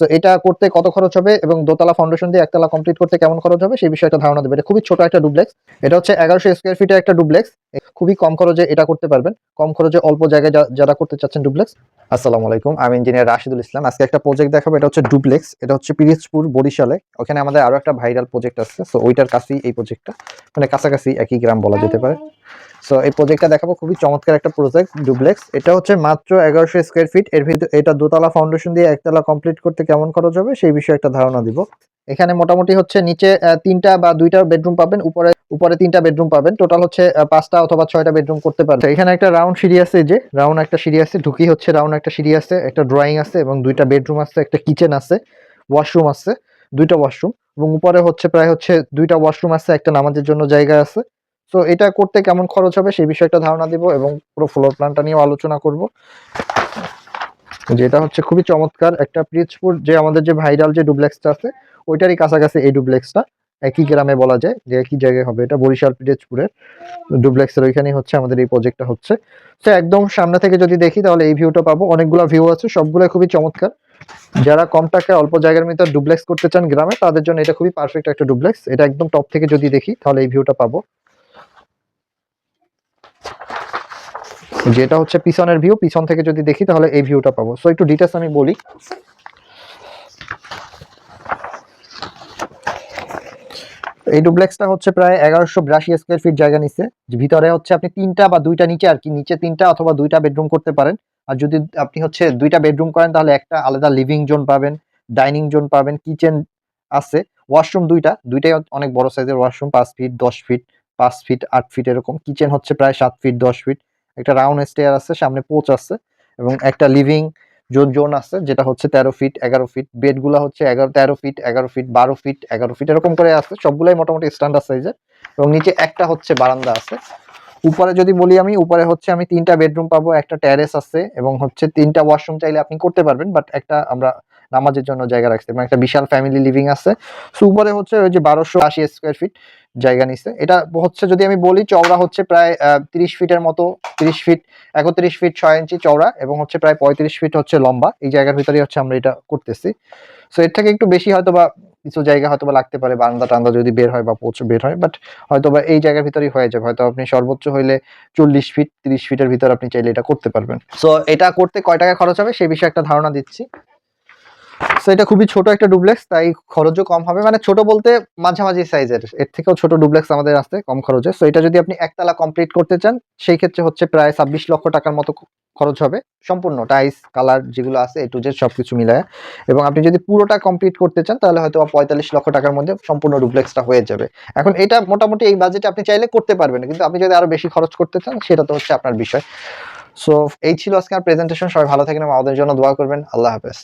So এটা করতে কত খরচ হবে এবং দোতলা ফাউন্ডেশন দিয়ে একতলা কমপ্লিট করতে কেমন খরচ হবে সেই বিষয়ে ধারণা দেবে। এটা খুবই ছোট একটা ডুপ্লেক্স এটা হচ্ছে এগারোশো স্কোয়ার ফিটের একটা ডুপ্লেক্স খুবই কম খরচে এটা করতে পারবেন। কম খরচে অল্প জায়গায় যারা করতে চাচ্ছেন ডুপ্লেক্স আসসালামু আলাইকুম, আমি ইঞ্জিনিয়ার রাশিদুল ইসলাম। আজকে একটা প্রজেক্ট দেখাবো, এটা হচ্ছে ডুপ্লেক্স এটা হচ্ছে পিরিজপুর বরিশালে। ওখানে আমাদের আরও একটা ভাইরাল প্রজেক্ট আছে। সো ওইটার কাছেই এই প্রজেক্টটা মানে কাছাকাছি একই গ্রাম বলা যেতে পারে। সো এই প্রজেক্টটা দেখাবো। খুবই চমৎকার একটা প্রজেক্ট ডুপ্লেক্স এটা হচ্ছে মাত্র এগারোশো স্কোয়ার ফিট এর ভিতরে, এটা দোতলা ফাউন্ডেশন দিয়ে একতলা কমপ্লিট করতে কেমন খরচ হবে, সেই বিষয়ে একটা ধারণা দিব। এখানে মোটামুটি হচ্ছে নিচে তিনটা বা দুইটা বেডরুম পাবেন, উপরে উপরে তিনটা বেডরুম পাবেন। টোটাল হচ্ছে পাঁচটা অথবা ছয়টা বেডরুম করতে পারবেন। এখানে একটা রাউন্ড সিঁড়ি আছে যে রাউন্ড একটা সিঁড়ি আছে ঢুকি হচ্ছে রাউন্ড একটা সিঁড়ি আছে, একটা ড্রয়িং আছে এবং দুইটা বেডরুম আছে, একটা কিচেন আছে ওয়াশরুম আছে, দুইটা ওয়াশরুম এবং উপরে হচ্ছে প্রায় হচ্ছে দুইটা ওয়াশরুম আছে, একটা নামাজের জন্য জায়গা আছে। তো এটা করতে কেমন খরচ হবে সেই বিষয়ে একটা ধারণা দিব এবং পুরো ফ্লোর প্ল্যানটা নিয়েও আলোচনা করব। যেটা হচ্ছে খুবই চমৎকার একটা পিরিজপুর, যে আমাদের যে ভাইরাল যে ডুপ্লেক্সটা আছে, ওইটারই কাছাকাছি এই ডুপ্লেক্সটা। একই গ্রামে বলা যায়, যে একই জায়গায় হবে। এটা বরিশাল পিরিজপুরের ডুপ্লেক্সের ওইখানেই হচ্ছে আমাদের এই প্রজেক্টটা হচ্ছে। তো একদম সামনে থেকে যদি দেখি, তাহলে এই ভিউটা পাবো। অনেকগুলো ভিউ আছে সবগুলো খুবই চমৎকার। যারা কম টাকায় অল্প জায়গার ভিতর ডুপ্লেক্স করতে চান গ্রামে, তাদের জন্য এটা খুবই পারফেক্ট একটা ডুপ্লেক্স। এটা একদম টপ থেকে যদি দেখি, তাহলে এই ভিউটা পাবো। যেটা হচ্ছে পিছনের ভিউ পিছন থেকে যদি দেখি তাহলে এই ভিউটা পাবো। সো একটু ডিটেলস আমি বলি। এই ডুপ্লেক্সটা হচ্ছে প্রায় এগারোশো বিরাশি স্কোয়ার ফিট জায়গা নিচ্ছে ভিতরে হচ্ছে আপনি তিনটা বা দুইটা নিচে আর কি, নিচে তিনটা অথবা দুইটা বেডরুম করতে পারেন। আর যদি আপনি হচ্ছে দুইটা বেডরুম করেন, তাহলে একটা আলাদা লিভিং জোন পাবেন ডাইনিং জোন পাবেন কিচেন আছে। ওয়াশরুম দুইটা, দুইটাই অনেক বড় সাইজের ওয়াশরুম পাঁচ ফিট দশ ফিট পাঁচ ফিট আট ফিট এরকম। কিচেন হচ্ছে প্রায় সাত ফিট দশ ফিট একটা রাউন্ড স্টেয়ার আছে, সামনে পোচ আছে এবং একটা লিভিং জোন জোন আছে, যেটা হচ্ছে তেরো ফিট এগারো ফিট বেডগুলো হচ্ছে এগারো, তেরো ফিট এগারো ফিট বারো ফিট এগারো ফিট এরকম করে আছে। সবগুলাই মোটামুটি স্ট্যান্ডার্ড সাইজের এবং নিচে একটা হচ্ছে বারান্দা আছে। উপরে যদি বলি আমি, উপরে হচ্ছে আমি তিনটা বেডরুম পাবো, একটা ট্যারেস আছে এবং হচ্ছে তিনটা ওয়াশরুম চাইলে আপনি করতে পারবেন বাট একটা আমরা নামাজের জন্য জায়গা রাখছে। এবং একটা বিশাল ফ্যামিলি লিভিং আছে। So, উপরে হচ্ছে ওই যে বারোশো আশি স্কোয়ার ফিট জায়গা নিচ্ছে এটা হচ্ছে যদি আমি বলি চওড়া হচ্ছে প্রায় তিরিশ ফিটের মতো তিরিশ ফিট একত্রিশ ফিট ছয় ইঞ্চি চওড়া এবং হচ্ছে প্রায় পঁয়ত্রিশ ফিট হচ্ছে লম্বা। এই জায়গার ভিতরেই হচ্ছে আমরা এটা করতেছি। সো এর থেকে একটু বেশি হয়তো বা কিছু জায়গা হয়তো বা লাগতে পারে বারান্দা টান্দা যদি বের হয় বা পোচ বের হয় বাট হয়তো বা এই জায়গার ভিতরেই হয়ে যাবে। হয়তো আপনি সর্বোচ্চ হইলে চল্লিশ ফিট তিরিশ ফিটের ভিতর আপনি চাইলে এটা করতে পারবেন। সো এটা করতে কয় টাকা খরচ হবে? সেই বিষয়ে একটা ধারণা দিচ্ছি। সো এটা খুবই ছোট একটা ডুপ্লেক্স তাই খরচও কম হবে। মানে ছোট বলতে মাঝামাঝি সাইজের এর থেকেও ছোট ডুপ্লেক্স আমাদের আসতে কম খরচে। সো এটা যদি আপনি একতলা কমপ্লিট করতে চান, সেই ক্ষেত্রে হচ্ছে প্রায় ছাব্বিশ লক্ষ টাকার মতো খরচ হবে। সম্পূর্ণ টাইস কালার যেগুলো আছে এ টু জেড সবকিছু মিলায়। এবং আপনি যদি পুরোটা কমপ্লিট করতে চান, তাহলে হয়তো পঁয়তাল্লিশ লক্ষ টাকার মধ্যে সম্পূর্ণ ডুপ্লেক্সটা হয়ে যাবে। এখন এটা মোটামুটি এই বাজেটে আপনি চাইলে করতে পারবেন। কিন্তু আপনি যদি আরও বেশি খরচ করতে চান, সেটা তো হচ্ছে আপনার বিষয়। সো এই ছিল আজকে আমার প্রেজেন্টেশন সবাই ভালো থাকেন আমাদের জন্য দোয়া করবেন। আল্লাহ হাফেজ।